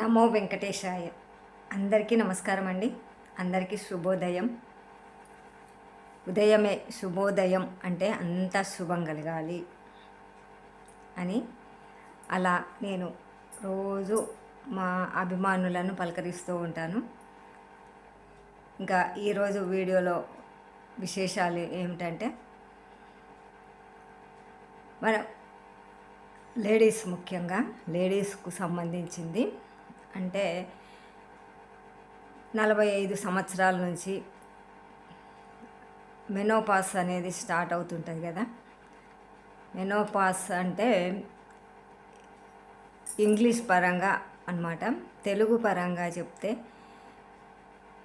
నమో వెంకటేశాయ. అందరికీ నమస్కారం అండి. అందరికీ శుభోదయం. ఉదయమే శుభోదయం అంటే అంత శుభం కలగాలి అని అలా నేను రోజు మా అభిమానులను పలకరిస్తూ ఉంటాను. ఇంకా ఈరోజు వీడియోలో విశేషాలు ఏమిటంటే మనం లేడీస్ ముఖ్యంగా లేడీస్కు సంబంధించింది అంటే నలభై ఐదు సంవత్సరాల నుంచి మెనోపాస్ అనేది స్టార్ట్ అవుతుంటుంది కదా. మెనోపాస్ అంటే ఇంగ్లీష్ పరంగా అన్నమాట. తెలుగు పరంగా చెప్తే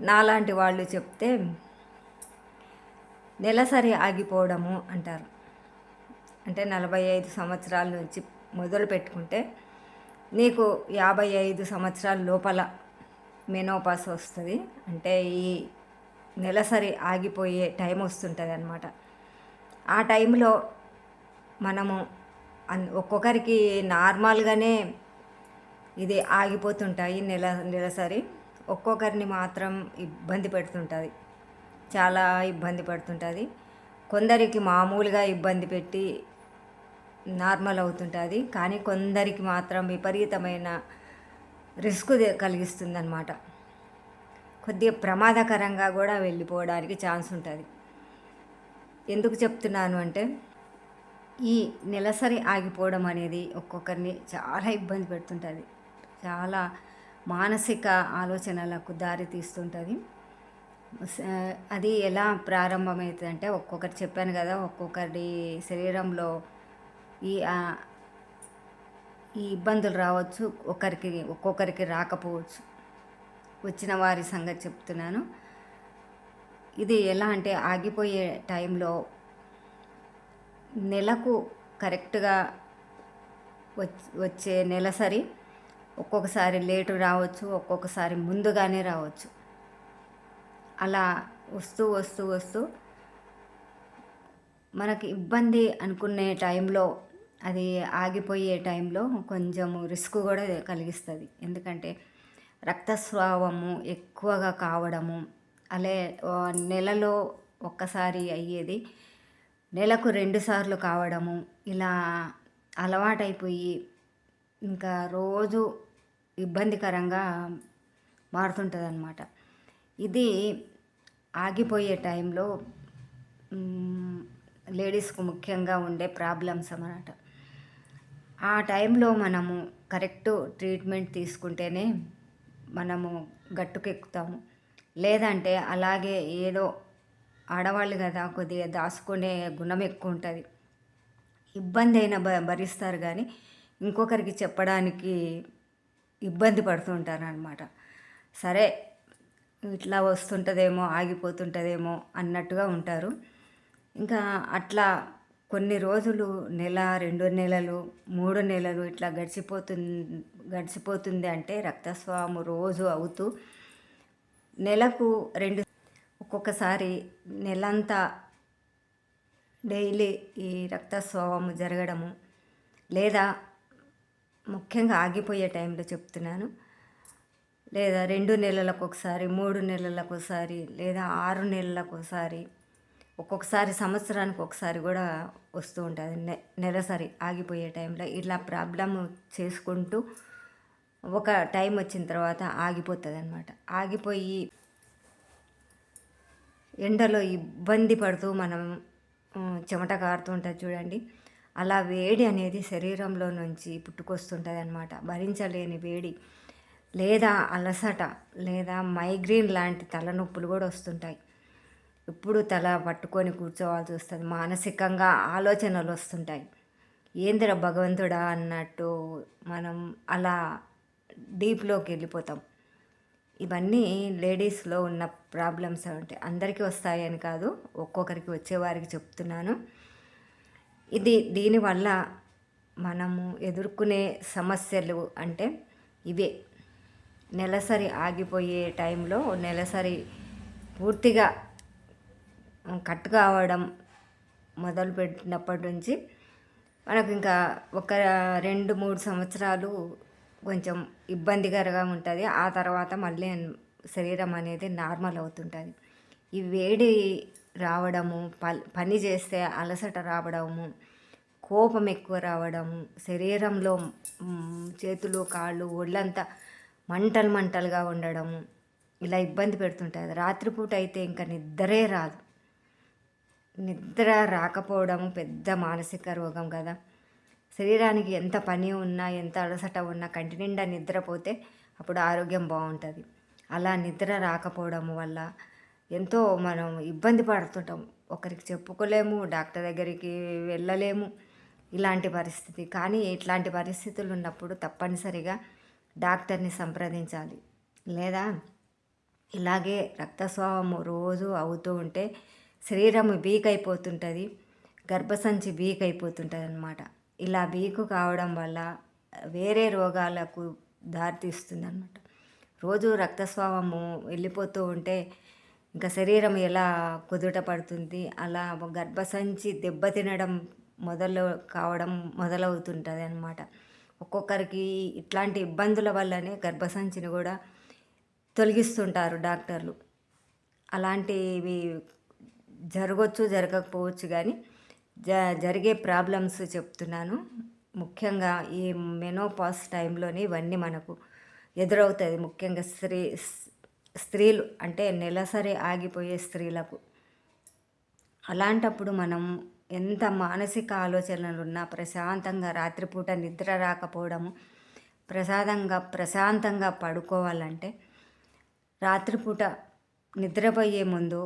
నాలాంటి వాళ్ళు చెప్తే నెలసరి ఆగిపోవడము అంటారు. అంటే నలభై ఐదు సంవత్సరాల నుంచి మొదలు పెట్టుకుంటే నీకు యాభై ఐదు సంవత్సరాల లోపల మెనోపాస్ వస్తుంది. అంటే ఈ నెలసరి ఆగిపోయే టైం వస్తుంటుంది అనమాట ఆ టైంలో మనము అన్ ఒక్కొక్కరికి నార్మల్గానే ఇది ఆగిపోతుంటాయి నెల నెలసరి. ఒక్కొక్కరిని మాత్రం ఇబ్బంది పెడుతుంటుంది. చాలా ఇబ్బంది పడుతుంటుంది. కొందరికి మామూలుగా ఇబ్బంది పెట్టి నార్మల్ అవుతుంటుంది. కానీ కొందరికి మాత్రం విపరీతమైన రిస్క్ కలిగిస్తుందన్నమాట. కొద్దిగా ప్రమాదకరంగా కూడా వెళ్ళిపోవడానికి ఛాన్స్ ఉంటుంది. ఎందుకు చెప్తున్నాను అంటే ఈ నెలసరి ఆగిపోవడం అనేది ఒక్కొక్కరిని చాలా ఇబ్బంది పెడుతుంటుంది. చాలా మానసిక ఆలోచనలకు దారి తీస్తుంటుంది. అది ఎలా ప్రారంభమవుతుందంటే ఒక్కొక్కటి చెప్పాను కదా ఒక్కొక్కరి శరీరంలో ఈ ఈ ఇబ్బందులు రావచ్చు ఒకరికి ఒక్కొక్కరికి రాకపోవచ్చు. వచ్చిన వారి సంగతి చెప్తున్నాను. ఇది ఎలా అంటే ఆగిపోయే టైంలో నెలకు కరెక్ట్గా వచ్చే నెలసరి ఒక్కొక్కసారి లేటు రావచ్చు ఒక్కొక్కసారి ముందుగానే రావచ్చు. అలా వస్తూ వస్తూ వస్తూ మనకి ఇబ్బంది అనుకునే టైంలో అది ఆగిపోయే టైంలో కొంచెం రిస్క్ కూడా కలిగిస్తుంది. ఎందుకంటే రక్తస్రావము ఎక్కువగా కావడము అలే నెలలో ఒక్కసారి అయ్యేది నెలకు రెండు సార్లు కావడము ఇలా అలవాటైపోయి ఇంకా రోజు ఇబ్బందికరంగా మారుతుంటుంది అనమాట ఇది ఆగిపోయే టైంలో లేడీస్కు ముఖ్యంగా ఉండే ప్రాబ్లమ్స్ అన్నమాట. ఆ టైంలో మనము కరెక్ట్ ట్రీట్మెంట్ తీసుకుంటేనే మనము గట్టుకెక్కుతాము. లేదంటే అలాగే ఏదో ఆడవాళ్ళు కదా కొద్దిగా దాచుకునే గుణం ఎక్కువ ఉంటుంది ఇబ్బంది అయినా భ భరిస్తారు కానీ ఇంకొకరికి చెప్పడానికి ఇబ్బంది పడుతుంటారు అనమాట సరే ఇట్లా వస్తుంటుందేమో ఆగిపోతుంటుందేమో అన్నట్టుగా ఉంటారు. ఇంకా అట్లా కొన్ని రోజులు నెల రెండు నెలలు మూడు నెలలు ఇట్లా గడిచిపోతుంది గడిచిపోతుంది అంటే రక్తస్రావం రోజు అవుతూ నెలకు రెండు ఒక్కొక్కసారి నెలంతా డైలీ ఈ రక్తస్రావము జరగడము లేదా ముఖ్యంగా ఆగిపోయే టైంలో చెప్తున్నాను. లేదా రెండు నెలలకు ఒకసారి మూడు నెలలకు ఒకసారి లేదా ఆరు నెలలకు ఒకసారి ఒక్కొక్కసారి సంవత్సరానికి ఒకసారి కూడా వస్తూ ఉంటుంది. నె నెలసరి ఆగిపోయే టైంలో ఇలా ప్రాబ్లం చేసుకుంటూ ఒక టైం వచ్చిన తర్వాత ఆగిపోతుంది అనమాట ఆగిపోయి ఎండలో ఇబ్బంది పడుతూ మనం చెమట కారుతుంటుంది చూడండి. అలా వేడి అనేది శరీరంలో నుంచి పుట్టుకొస్తుంటుంది అనమాట భరించలేని వేడి లేదా అలసట లేదా మైగ్రేన్ లాంటి తలనొప్పులు కూడా వస్తుంటాయి. ఎప్పుడు తల పట్టుకొని కూర్చోవాల్సి వస్తుంది. మానసికంగా ఆలోచనలు వస్తుంటాయి. ఏందిరా భగవంతుడా అన్నట్టు మనం అలా డీప్లోకి వెళ్ళిపోతాం. ఇవన్నీ లేడీస్లో ఉన్న ప్రాబ్లమ్స్ ఉంటాయి. అందరికీ వస్తాయని కాదు ఒక్కొక్కరికి వచ్చేవారికి చెప్తున్నాను. ఇది దీనివల్ల మనము ఎదుర్కొనే సమస్యలు అంటే ఇవే. నెలసరి ఆగిపోయే టైంలో నెలసరి పూర్తిగా కట్ కావడం మొదలు పెట్టినప్పటి నుంచి మనకు ఇంకా ఒక రెండు మూడు సంవత్సరాలు కొంచెం ఇబ్బందికరంగా ఉంటుంది. ఆ తర్వాత మళ్ళీ శరీరం అనేది నార్మల్ అవుతుంటుంది. ఈ వేడి రావడము ప- పని చేస్తే అలసట రావడము కోపం ఎక్కువ రావడము శరీరంలో చేతులు కాళ్ళు ఒళ్ళంతా మంటలు మంటలుగా ఉండడము ఇలా ఇబ్బంది పెడుతుంటుంది. రాత్రిపూట అయితే ఇంకా నిద్రే రాదు. నిద్ర రాకపోవడము పెద్ద మానసిక రోగం కదా. శరీరానికి ఎంత పని ఉన్నా ఎంత అలసట ఉన్నా కంటి నిండా నిద్రపోతే అప్పుడు ఆరోగ్యం బాగుంటుంది. అలా నిద్ర రాకపోవడం వల్ల ఎంతో మనం ఇబ్బంది పడుతుంటాం. ఒకరికి చెప్పుకోలేము డాక్టర్ దగ్గరికి వెళ్ళలేము ఇలాంటి పరిస్థితి. కానీ ఇట్లాంటి పరిస్థితులు ఉన్నప్పుడు తప్పనిసరిగా డాక్టర్ని సంప్రదించాలి. లేదా ఇలాగే రక్తస్రావము రోజు అవుతూ ఉంటే శరీరం వీక్ అయిపోతుంటుంది గర్భసంచి వీక్ అయిపోతుంటుంది అనమాట ఇలా వీక్ కావడం వల్ల వేరే రోగాలకు దారితీస్తుంది అనమాట రోజు రక్తస్రావము వెళ్ళిపోతూ ఉంటే ఇంకా శరీరం ఎలా కుదుట పడుతుంది అలా గర్భసంచి దెబ్బతినడం మొదలు కావడం మొదలవుతుంటుంది అనమాట ఒక్కొక్కరికి ఇట్లాంటి ఇబ్బందుల వల్లనే గర్భసంచిని కూడా తొలగిస్తుంటారు డాక్టర్లు. అలాంటివి జరగవచ్చు జరగకపోవచ్చు కానీ జ జరిగే ప్రాబ్లమ్స్ చెప్తున్నాను. ముఖ్యంగా ఈ మెనోపాస్ టైంలోనే ఇవన్నీ మనకు ఎదురవుతుంది ముఖ్యంగా స్త్రీ స్త్రీలు అంటే నెలసరి ఆగిపోయే స్త్రీలకు. అలాంటప్పుడు మనం ఎంత మానసిక ఆలోచనలు ఉన్నా ప్రశాంతంగా రాత్రిపూట నిద్ర రాకపోవడము ప్రసాదంగా ప్రశాంతంగా పడుకోవాలంటే రాత్రిపూట నిద్రపోయే ముందు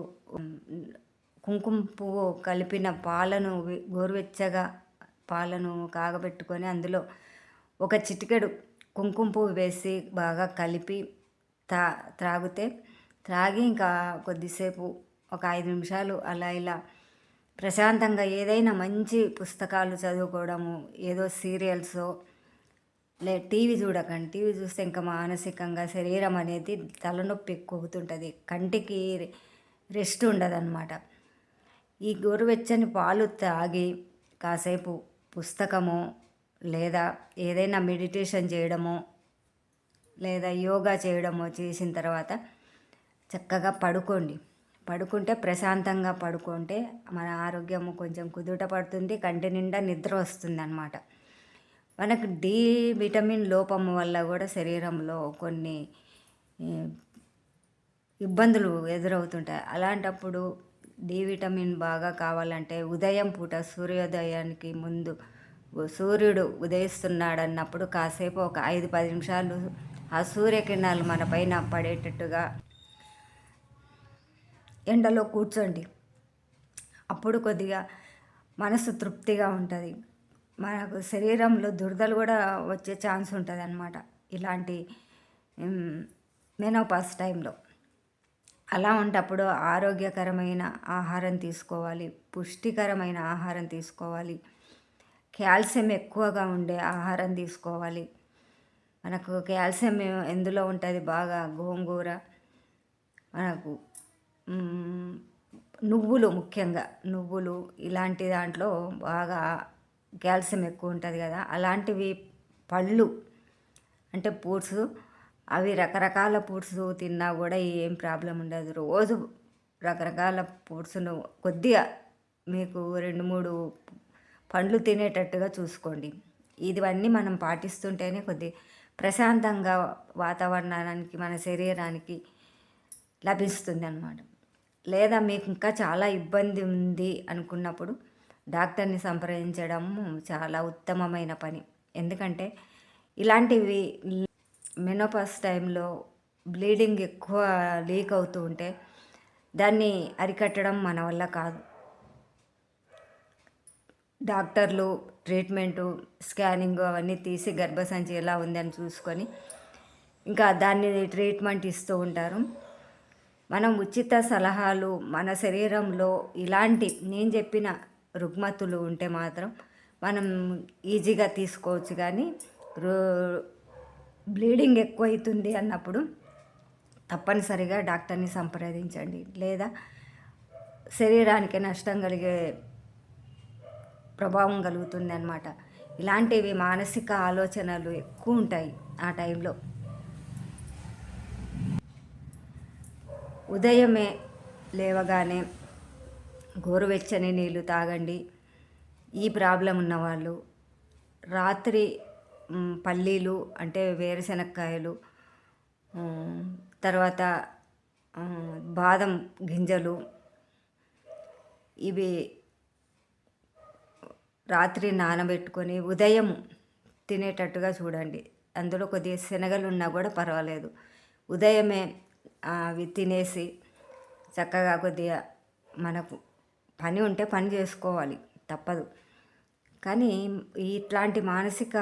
కుంకుమ పువ్వు కలిపిన పాలను గోరువెచ్చగా పాలను కాగబెట్టుకొని అందులో ఒక చిటికెడు కుంకుమ పువ్వు వేసి బాగా కలిపి తా త్రాగితే త్రాగి ఇంకా కొద్దిసేపు ఒక ఐదు నిమిషాలు అలా ఇలా ప్రశాంతంగా ఏదైనా మంచి పుస్తకాలు చదువుకోవడము ఏదో సీరియల్స్ లే టీవీ చూడకండి. టీవీ చూస్తే ఇంకా మానసికంగా శరీరం అనేది తలనొప్పి ఎక్కుతుంటుంది కంటికి రెస్ట్ ఉండదన్నమాట. ఈ గోరువెచ్చని పాలు తాగి కాసేపు పుస్తకము లేదా ఏదైనా మెడిటేషన్ చేయడమో లేదా యోగా చేయడమో చేసిన తర్వాత చక్కగా పడుకోండి. పడుకుంటే ప్రశాంతంగా పడుకుంటే మన ఆరోగ్యము కొంచెం కుదుట పడుతుంది కంటి నిండా నిద్ర వస్తుంది అనమాట మనకు డి విటమిన్ లోపం వల్ల కూడా శరీరంలో కొన్ని ఇబ్బందులు ఎదురవుతుంటాయి. అలాంటప్పుడు డి విటమిన్ బాగా కావాలంటే ఉదయం పూట సూర్యోదయానికి ముందు సూర్యుడు ఉదయిస్తున్నాడన్నప్పుడు కాసేపు ఒక ఐదు పది నిమిషాలు ఆ సూర్యకిరణాలు మన పైన పడేటట్టుగా ఎండలో కూర్చోండి. అప్పుడు కొద్దిగా మనసు తృప్తిగా ఉంటుంది. మనకు శరీరంలో దురదలు కూడా వచ్చే ఛాన్స్ ఉంటుంది అనమాట ఇలాంటి మెనోపాస్ టైంలో అలా ఉంటప్పుడు ఆరోగ్యకరమైన ఆహారం తీసుకోవాలి పుష్టికరమైన ఆహారం తీసుకోవాలి కాల్షియం ఎక్కువగా ఉండే ఆహారం తీసుకోవాలి. మనకు కాల్షియం ఎందులో ఉంటుంది? బాగా గోంగూర మనకు నువ్వులు ముఖ్యంగా నువ్వులు ఇలాంటి దాంట్లో బాగా కాల్షియం ఎక్కువ ఉంటుంది కదా. అలాంటివి పళ్ళు అంటే ఫ్రూట్స్ అవి రకరకాల ఫుడ్స్ తిన్నా కూడా ఏం ప్రాబ్లం ఉండదు. రోజు రకరకాల ఫుడ్స్ను కొద్దిగా మీకు రెండు మూడు పండ్లు తినేటట్టుగా చూసుకోండి. ఇవన్నీ మనం పాటిస్తుంటేనే కొద్ది ప్రశాంతంగా వాతావరణానికి మన శరీరానికి లభిస్తుంది అన్నమాట. లేదా మీకు ఇంకా చాలా ఇబ్బంది ఉంది అనుకున్నప్పుడు డాక్టర్ని సంప్రదించడం చాలా ఉత్తమమైన పని. ఎందుకంటే ఇలాంటివి మెనోపాస్ టైంలో బ్లీడింగ్ ఎక్కువ లీక్ అవుతూ ఉంటే దాన్ని అరికట్టడం మన వల్ల కాదు. డాక్టర్లు ట్రీట్మెంటు స్కానింగ్ అవన్నీ తీసి గర్భసంచి ఎలా ఉందని చూసుకొని ఇంకా దాన్ని ట్రీట్మెంట్ ఇస్తూ ఉంటారు. మనం ఉచిత సలహాలు మన శరీరంలో ఇలాంటి నేను చెప్పిన రుగ్మతులు ఉంటే మాత్రం మనం ఈజీగా తీసుకోవచ్చు కానీ రో- బ్లీడింగ్ ఎక్కువ అవుతుంది అన్నప్పుడు తప్పనిసరిగా డాక్టర్ని సంప్రదించండి. లేదా శరీరానికి నష్టం కలిగే ప్రభావం కలుగుతుంది అనమాట ఇలాంటివి మానసిక ఆలోచనలు ఎక్కువ ఉంటాయి ఆ టైంలో. ఉదయమే లేవగానే గోరువెచ్చని నీళ్ళు తాగండి. ఈ ప్రాబ్లం ఉన్నవాళ్ళు రాత్రి పల్లీలు అంటే వేరుశనక్కాయలు తర్వాత బాదం గింజలు. ఇవి రాత్రి నానబెట్టుకొని ఉదయం తినేటట్టుగా చూడండి. అందులో కొద్దిగా శనగలు ఉన్నా కూడా పర్వాలేదు. ఉదయమే అవి తినేసి చక్కగా కొద్దిగా మనకు పని ఉంటే పని చేసుకోవాలి. తప్పదు. కానీ ఇట్లాంటి మానసిక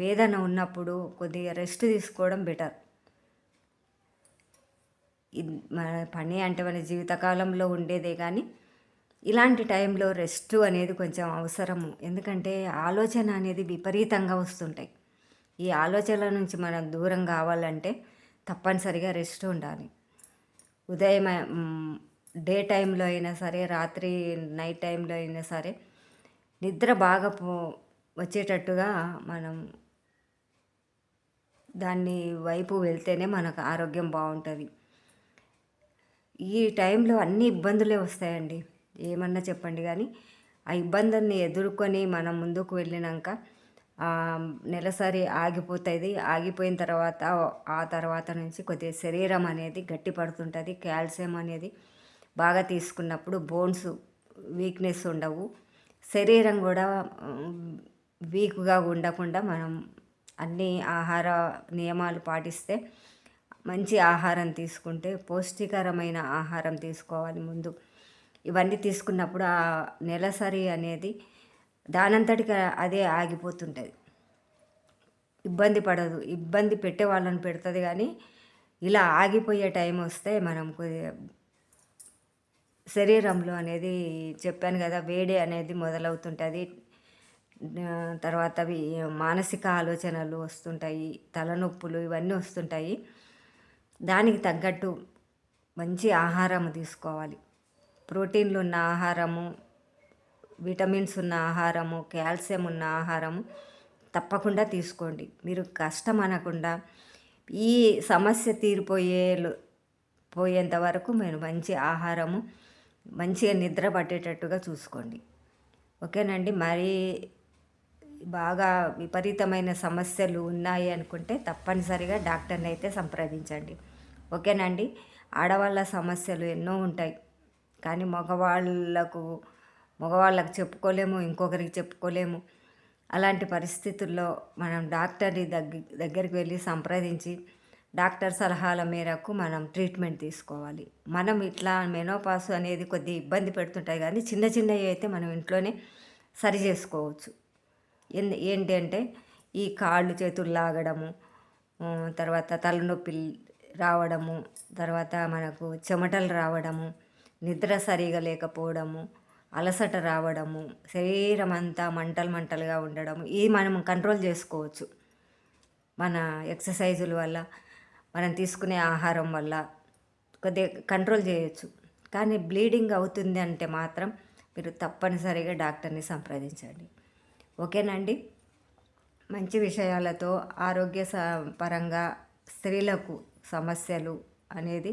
వేదన ఉన్నప్పుడు కొద్దిగా రెస్ట్ తీసుకోవడం బెటర్. మన పని అంటే మన జీవితకాలంలో ఉండేదే కానీ ఇలాంటి టైంలో రెస్ట్ అనేది కొంచెం అవసరము. ఎందుకంటే ఆలోచన అనేది విపరీతంగా వస్తుంటాయి. ఈ ఆలోచనల నుంచి మనం దూరం కావాలంటే తప్పనిసరిగా రెస్ట్ ఉండాలి. ఉదయం డే టైంలో అయినా సరే రాత్రి నైట్ టైంలో అయినా సరే నిద్ర బాగా పో వచ్చేటట్టుగా మనం దాన్ని వైపు వెళ్తేనే మనకు ఆరోగ్యం బాగుంటుంది. ఈ టైంలో అన్ని ఇబ్బందులే వస్తాయండి. ఏమన్నా చెప్పండి కానీ ఆ ఇబ్బందుల్ని ఎదుర్కొని మనం ముందుకు వెళ్ళినాక నెలసరి ఆగిపోతుంది. ఆగిపోయిన తర్వాత ఆ తర్వాత నుంచి కొద్దిగా శరీరం అనేది గట్టి పడుతుంటుంది. కాల్షియం అనేది బాగా తీసుకున్నప్పుడు బోన్స్ వీక్నెస్ ఉండవు. శరీరం కూడా వీక్గా ఉండకుండా మనం అన్ని ఆహార నియమాలు పాటిస్తే మంచి ఆహారం తీసుకుంటే పౌష్టికరమైన ఆహారం తీసుకోవాలి ముందు. ఇవన్నీ తీసుకున్నప్పుడు ఆ నెలసరి అనేది దానంతటికి అదే ఆగిపోతుంటుంది. ఇబ్బంది పడదు. ఇబ్బంది పెట్టే వాళ్ళని పెడుతుంది కానీ ఇలా ఆగిపోయే టైం వస్తే మనం కొద్దిగా శరీరంలో అనేది చెప్పాను కదా వేడి అనేది మొదలవుతుంటుంది. తర్వాత అవి మానసిక ఆలోచనలు వస్తుంటాయి తలనొప్పులు ఇవన్నీ వస్తుంటాయి. దానికి తగ్గట్టు మంచి ఆహారం తీసుకోవాలి. ప్రోటీన్లు ఉన్న ఆహారము విటమిన్స్ ఉన్న ఆహారము కాల్షియం ఉన్న ఆహారము తప్పకుండా తీసుకోండి. మీరు కష్టం అనకుండా ఈ సమస్య తీరిపోయే పోయేంత వరకు మీరు మంచి ఆహారము మంచిగా నిద్ర పట్టేటట్టుగా చూసుకోండి. ఓకేనండి? మరి బాగా విపరీతమైన సమస్యలు ఉన్నాయి అనుకుంటే తప్పనిసరిగా డాక్టర్ని అయితే సంప్రదించండి. ఓకేనండి? ఆడవాళ్ళ సమస్యలు ఎన్నో ఉంటాయి. కానీ మగవాళ్ళకు మగవాళ్ళకు చెప్పుకోలేము ఇంకొకరికి చెప్పుకోలేము. అలాంటి పరిస్థితుల్లో మనం డాక్టర్ని దగ్గ దగ్గరికి వెళ్ళి సంప్రదించి డాక్టర్ సలహాల మేరకు మనం ట్రీట్మెంట్ తీసుకోవాలి. మనం ఇట్లా మెనోపాస్ అనేది కొద్దిగా ఇబ్బంది పెడుతుంటాయి కానీ చిన్న చిన్నవి అయితే మనం ఇంట్లోనే సరి చేసుకోవచ్చు. ఎందు ఏంటి అంటే ఈ కాళ్ళు చేతులు లాగడము తర్వాత తలనొప్పి రావడము తర్వాత మనకు చెమటలు రావడము నిద్ర సరిగా లేకపోవడము అలసట రావడము శరీరం అంతా మంటలు మంటలుగా ఉండడము ఇది మనం కంట్రోల్ చేసుకోవచ్చు. మన ఎక్సర్సైజుల వల్ల మనం తీసుకునే ఆహారం వల్ల కొద్దిగా కంట్రోల్ చేయొచ్చు. కానీ బ్లీడింగ్ అవుతుంది అంటే మాత్రం మీరు తప్పనిసరిగా డాక్టర్ని సంప్రదించండి. ఓకేనండి? మంచి విషయాలతో ఆరోగ్య స పరంగా స్త్రీలకు సమస్యలు అనేది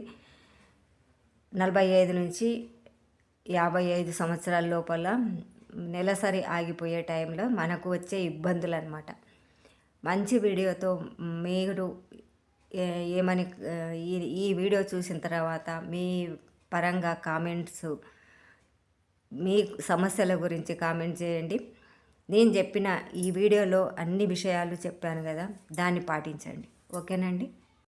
నలభై ఐదు నుంచి యాభై ఐదు సంవత్సరాల లోపల నెలసరి ఆగిపోయే టైంలో మనకు వచ్చే ఇబ్బందులు అనమాట మంచి వీడియోతో మీరు ఏమని ఈ ఈ వీడియో చూసిన తర్వాత మీ పరంగా కామెంట్స్ మీ సమస్యల గురించి కామెంట్ చేయండి. నేను చెప్పిన ఈ వీడియోలో అన్ని విషయాలు చెప్పాను కదా దాన్ని పాటించండి. ఓకేనండి?